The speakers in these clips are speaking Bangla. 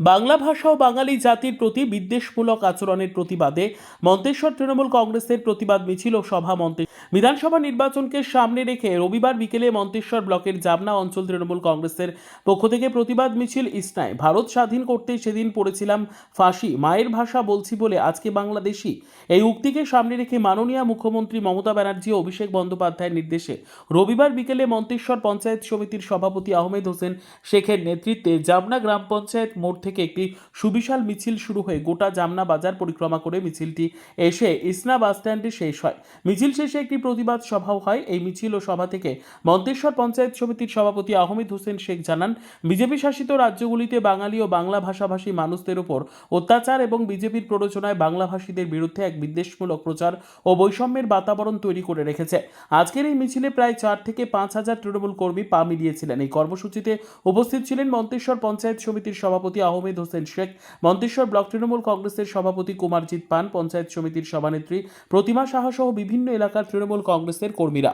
বাংলা ভাষা ও বাঙালি জাতির প্রতি বিদ্বেষমূলক আচরণের প্রতিবাদে মন্তেশ্বর তৃণমূল কংগ্রেসের প্রতিবাদ মিছিল ও সভা মন্তে বিধানসভা নির্বাচনকে সামনে রেখে রবিবার বিকেলে মন্তেশ্বর ব্লকের জামনা অঞ্চল তৃণমূল কংগ্রেসের পক্ষ থেকে প্রতিবাদ মিছিল ইসনায়। ভারত স্বাধীন করতে সেদিন পড়েছিলাম ফাঁসি। মায়ের ভাষা বলছি বলে আজকে বাংলাদেশি। এই উক্তিকে সামনে রেখে মাননীয় মুখ্যমন্ত্রী মমতা ব্যানার্জি ও অভিষেক বন্দ্যোপাধ্যায়ের নির্দেশে রবিবার বিকেলে মন্তেশ্বর পঞ্চায়েত সমিতির সভাপতি আহমেদ হোসেন শেখের নেতৃত্বে জামনা গ্রাম পঞ্চায়েত মোড় থেকে একটি সুবিশাল মিছিল শুরু হয়ে গোটা জামনা বাজার পরিক্রমা করে মিছিলটি এসে ইসনা বাসস্ট্যান্ডে শেষ হয়। মিছিল শেষে একটি প্রতিবাদ সভাও হয়। এই মিছিল ও সভা থেকে মন্তেশ্বর পঞ্চায়েত সমিতির সভাপতি আহমেদ হোসেন শেখ জানান, বিজেপি শাসিত রাজ্যগুলিতে বাঙালি ও বাংলা ভাষাভাষী মানুষদের উপর অত্যাচার এবং বিজেপির প্ররোচনায় বাংলাভাষীদের বিরুদ্ধে এক বিদ্বেষমূলক প্রচার ও বৈষম্যের বাতাবরণ তৈরি করে রেখেছে। আজকের এই মিছিলে প্রায় চার থেকে পাঁচ হাজার তৃণমূল কর্মী পা মিলিয়েছিলেন। এই কর্মসূচিতে উপস্থিত ছিলেন মন্তেশ্বর পঞ্চায়েত সমিতির সভাপতি আহমেদ হোসেন শেখ। মন্তেশ্বর ব্লক তৃণমূল কংগ্রেসের সভাপতি কুমারজিৎ পান পঞ্চায়েত সমিতির সভানেত্রী প্রতিমা সাহা সহ বিভিন্ন এলাকার তৃণমূল কংগ্রেসের কর্মীরা।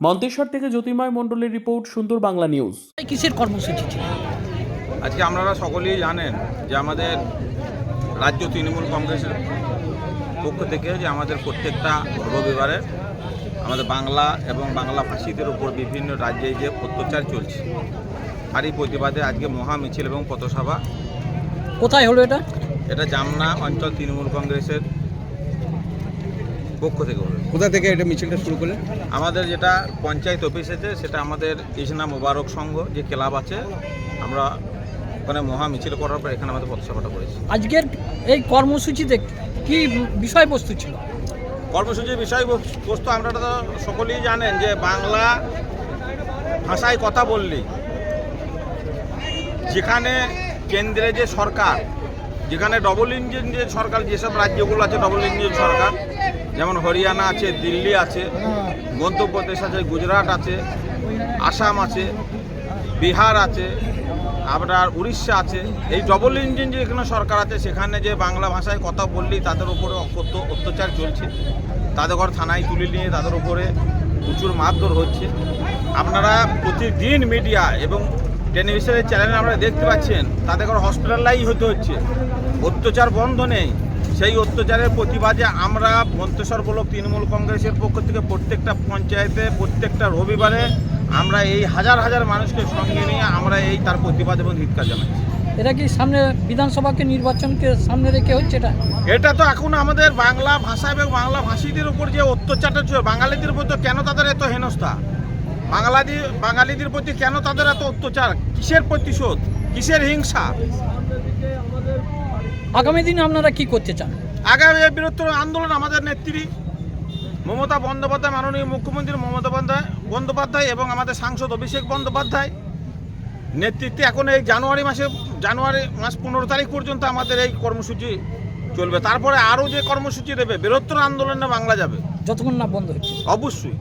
মন্তেশ্বর থেকে জ্যোতির্ময় মণ্ডলের রিপোর্ট সুন্দর বাংলা নিউজ। কিসের কর্মসূচি ছিল? আজকে আপনারা সকলেই জানেন যে আমাদের রাজ্য তৃণমূল কংগ্রেসের পক্ষ থেকে যে আমাদের প্রত্যেকটা রবিবারে আমাদের বাংলা এবং বাংলা ভাষীদের উপর বিভিন্ন রাজ্যে যে অত্যাচার চলছে এই প্রতিবাদে আজকে মহা মিছিল এবং পথসভা। কোথায় হলো এটা? এটা জামনা অঞ্চল তৃণমূল কংগ্রেসের পক্ষ থেকে হলো। কোথা থেকে এটা মিছিলটা শুরু করলেন আমাদের যেটা পঞ্চায়েত অফিস আছে সেটা আমাদের ইসনা মোবারক সংঘ যে ক্লাব আছে আমরা ওখানে মহা মিছিল করার পর এখানে আমাদের পথসভাটা করেছি। আজকের এই কর্মসূচিতে কি বিষয়বস্তু ছিল? কর্মসূচির বিষয়বস্তু আপনারা তো সকলেই জানেন যে বাংলা ভাষায় কথা বললেই যেখানে কেন্দ্রে যে সরকার, যেখানে ডবল ইঞ্জিন যে সরকার, যেসব রাজ্যগুলো আছে ডবল ইঞ্জিন সরকার, যেমন হরিয়ানা আছে, দিল্লি আছে, মধ্যপ্রদেশ আছে, গুজরাট আছে, আসাম আছে, বিহার আছে, আপনার উড়িষ্যা আছে, এই ডবল ইঞ্জিন যে এখানে সরকার আছে, সেখানে যে বাংলা ভাষায় কথা বললেই তাদের উপরে অকথ্য অত্যাচার চলছে। তাদের ঘর থানায় তুলে নিয়ে তাদের উপরে প্রচুর মারধর হচ্ছে। আপনারা প্রতিদিন মিডিয়া এবং টেলিভিশনের চ্যানেলে আপনারা দেখতে পাচ্ছেন তাদের ঘর হসপিটালাইজ হতে হচ্ছে। অত্যাচার বন্ধ নেই। সেই অত্যাচারের প্রতিবাদে আমরা মন্তেশ্বর ব্লক তৃণমূল কংগ্রেসের পক্ষ থেকে প্রত্যেকটা পঞ্চায়েতে প্রত্যেকটা রবিবারে আমরা এই হাজার হাজার মানুষকে সঙ্গে নিয়ে আমরা এই তার প্রতিবাদ এবং ধিক্কার জানাই। এটা কি সামনে বিধানসভাকে নির্বাচনকে সামনে রেখে হচ্ছে এটা? এটা তো এখন আমাদের বাংলা ভাষা এবং বাংলা ভাষীদের উপর যে অত্যাচারটা বাঙালিদের উপর তো কেন তাদের এত হেনস্থা? বাঙালি বাঙালিদের প্রতি কেন তাদের এত অত্যাচার? কিসের প্রতিশোধ? কিসের হিংসা? আগামী দিনে আপনারা কি করতে চান? আগামী বৃহত্তর আন্দোলন আমাদের নেত্রী মমতা বন্দ্যোপাধ্যায় মাননীয় মুখ্যমন্ত্রী মমতা বন্দ্যোপাধ্যায় বন্দ্যোপাধ্যায় এবং আমাদের সাংসদ অভিষেক বন্দ্যোপাধ্যায় নেতৃত্বে এখন এই জানুয়ারি মাসে জানুয়ারি মাস পনেরো তারিখ পর্যন্ত আমাদের এই কর্মসূচি চলবে। তারপরে আরও যে কর্মসূচি দেবে বৃহত্তর আন্দোলনে বাংলা যাবে। যতক্ষণ না বন্ধ হচ্ছে। অবশ্যই।